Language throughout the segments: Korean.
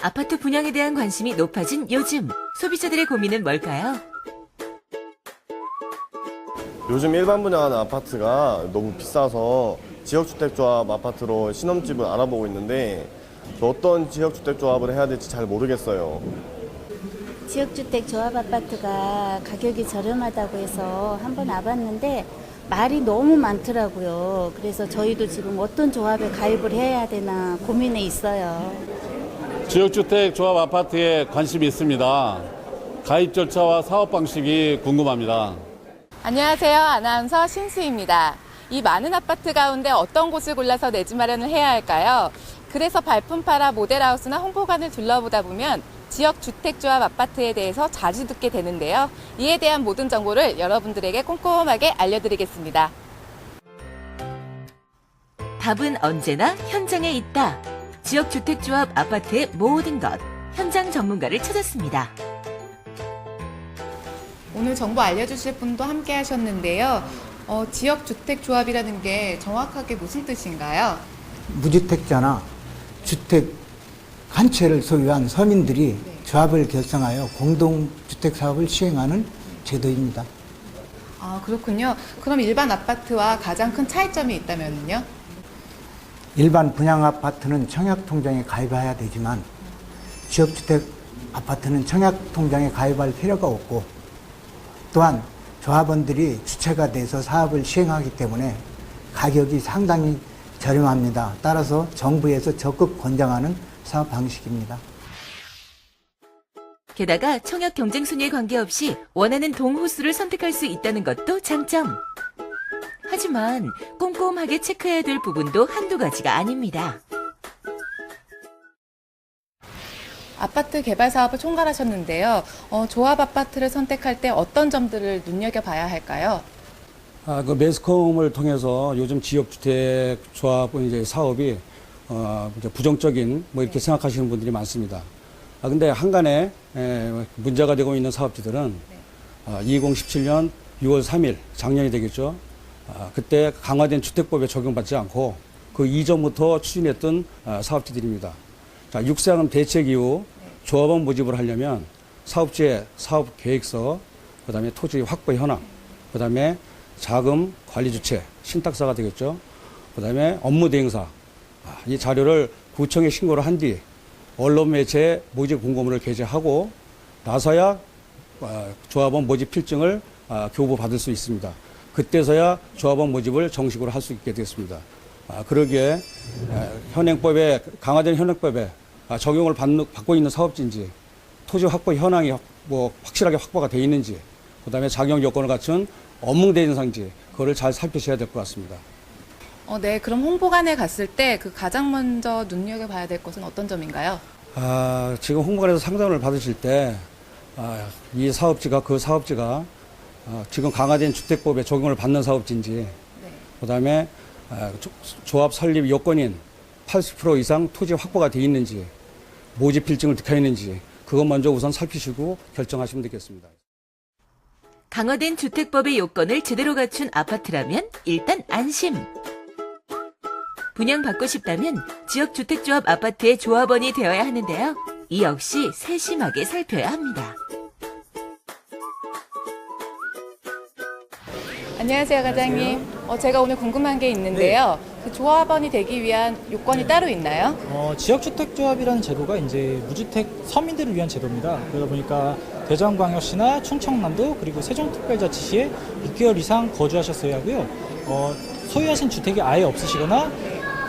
아파트 분양에 대한 관심이 높아진 요즘 소비자들의 고민은 뭘까요? 요즘 일반 분양하는 아파트가 너무 비싸서 지역주택조합 아파트로 신혼집을 알아보고 있는데 어떤 지역주택조합을 해야 될지 잘 모르겠어요. 지역주택 조합 아파트가 가격이 저렴하다고 해서 한번 와봤는데 말이 너무 많더라고요. 그래서 저희도 지금 어떤 조합에 가입을 해야 되나 고민에 있어요. 지역주택 조합 아파트에 관심이 있습니다. 가입 절차와 사업 방식이 궁금합니다. 안녕하세요. 아나운서 신수입니다. 이 많은 아파트 가운데 어떤 곳을 골라서 내 집 마련을 해야 할까요? 그래서 발품 팔아 모델하우스나 홍보관을 둘러보다 보면 지역 주택조합 아파트에 대해서 자주 듣게 되는데요. 이에 대한 모든 정보를 여러분들에게 꼼꼼하게 알려드리겠습니다. 답은 언제나 현장에 있다. 지역 주택조합 아파트의 모든 것. 현장 전문가를 찾았습니다. 오늘 정보 알려주실 분도 함께 하셨는데요. 어, 지역 주택 조합이라는 게 정확하게 무슨 뜻인가요? 무주택자나 주택 한 채를 소유한 서민들이 조합을 결성하여 공동 주택 사업을 시행하는 제도입니다. 아, 그렇군요. 그럼 일반 아파트와 가장 큰 차이점이 있다면요? 일반 분양 아파트는 청약 통장에 가입해야 되지만 지역주택 아파트는 청약 통장에 가입할 필요가 없고 또한 조합원들이 주체가 돼서 사업을 시행하기 때문에 가격이 상당히 저렴합니다. 따라서 정부에서 적극 권장하는 사업 방식입니다. 게다가 청약 경쟁 순위에 관계없이 원하는 동호수를 선택할 수 있다는 것도 장점. 하지만 꼼꼼하게 체크해야 될 부분도 한두 가지가 아닙니다. 아파트 개발 사업을 총괄하셨는데요. 어, 조합 아파트를 선택할 때 어떤 점들을 눈여겨봐야 할까요? 아, 그 매스컴을 통해서 요즘 지역주택 조합 이제 사업이 어, 이제 부정적인 뭐 이렇게 생각하시는 분들이 많습니다. 아, 근데 한간에 에, 문제가 되고 있는 사업지들은 아, 2017년 6월 3일 작년이 되겠죠. 아, 그때 강화된 주택법에 적용받지 않고 그 이전부터 추진했던 아, 사업지들입니다. 자, 육상 대책 이후 조합원 모집을 하려면 사업지의 사업 계획서, 그 다음에 토지 확보 현황, 그 다음에 자금 관리 주체, 신탁사가 되겠죠. 그 다음에 업무 대행사. 아, 이 자료를 구청에 신고를 한 뒤 언론 매체에 모집 공고문을 게재하고 나서야 아, 조합원 모집 필증을 아, 교부받을 수 있습니다. 그때서야 조합원 모집을 정식으로 할 수 있게 되겠습니다. 아, 그러기에 아, 현행법에 강화된 현행법에 아, 적용을 받는, 받고 있는 사업지인지 토지 확보 현황이 확- 뭐 확실하게 확보가 되어 있는지 그다음에 작용 요건을 갖춘 업무 대행사인지 그거를 잘 살피셔야 될 것 같습니다. 어, 네, 그럼 홍보관에 갔을 때 그 가장 먼저 눈여겨봐야 될 것은 어떤 점인가요? 아, 지금 홍보관에서 상담을 받으실 때, 아, 이 사업지가 그 사업지가 아, 지금 강화된 주택법에 적용을 받는 사업지인지, 네. 그 다음에 아, 조- 조합 설립 요건인 80% 이상 토지 확보가 되어 있는지, 모집 필증을 득하 있는지, 그것 먼저 우선 살피시고 결정하시면 되겠습니다. 강화된 주택법의 요건을 제대로 갖춘 아파트라면 일단 안심. 분양받고 싶다면 지역주택조합 아파트의 조합원이 되어야 하는데요. 이 역시 세심하게 살펴야 합니다. 안녕하세요, 과장님. 어, 제가 오늘 궁금한 게 있는데요. 그 조합원이 되기 위한 요건이 따로 있나요? 어, 지역주택조합이라는 제도가 이제 무주택 서민들을 위한 제도입니다. 그러다 보니까 대전광역시나 충청남도 그리고 세종특별자치시에 6개월 이상 거주하셨어야 하고요. 어, 소유하신 주택이 아예 없으시거나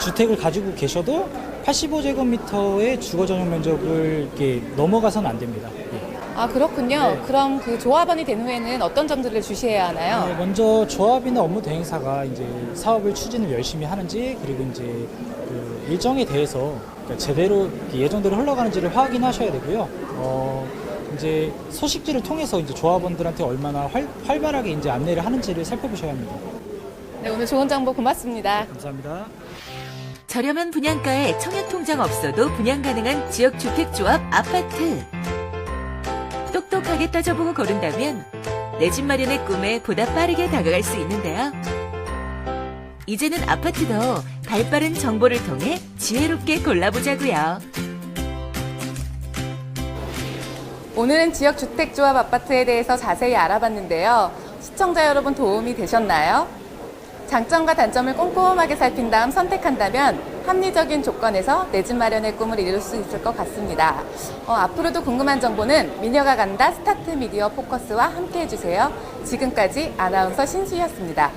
주택을 가지고 계셔도 85제곱미터의 주거 전용 면적을 이렇게 넘어가서는 안 됩니다. 예. 아, 그렇군요. 그럼 그 조합원이 된 후에는 어떤 점들을 주시해야 네, 하나요? 먼저 조합이나 업무 대행사가 이제 사업을 추진을 열심히 하는지 그리고 이제 그 일정에 대해서 그러니까 제대로 예정대로 흘러가는지를 확인하셔야 되고요. 어, 이제 소식지를 통해서 이제 조합원들한테 얼마나 활, 활발하게 이제 안내를 하는지를 살펴보셔야 합니다. 네, 오늘 좋은 정보 고맙습니다. 감사합니다. 저렴한 분양가에 청약통장 없어도 분양 가능한 지역주택조합 아파트. 똑똑하게 따져보고 고른다면 내 집 마련의 꿈에 보다 빠르게 다가갈 수 있는데요. 이제는 아파트도 발빠른 정보를 통해 지혜롭게 골라보자고요. 오늘은 지역 주택조합 아파트에 대해서 자세히 알아봤는데요. 시청자 여러분 도움이 되셨나요? 장점과 단점을 꼼꼼하게 살핀 다음 선택한다면 합리적인 조건에서 내 집 마련의 꿈을 이룰 수 있을 것 같습니다. 어, 앞으로도 궁금한 정보는 미녀가 간다 스타트 미디어 포커스와 함께 해주세요. 지금까지 아나운서 신수였습니다.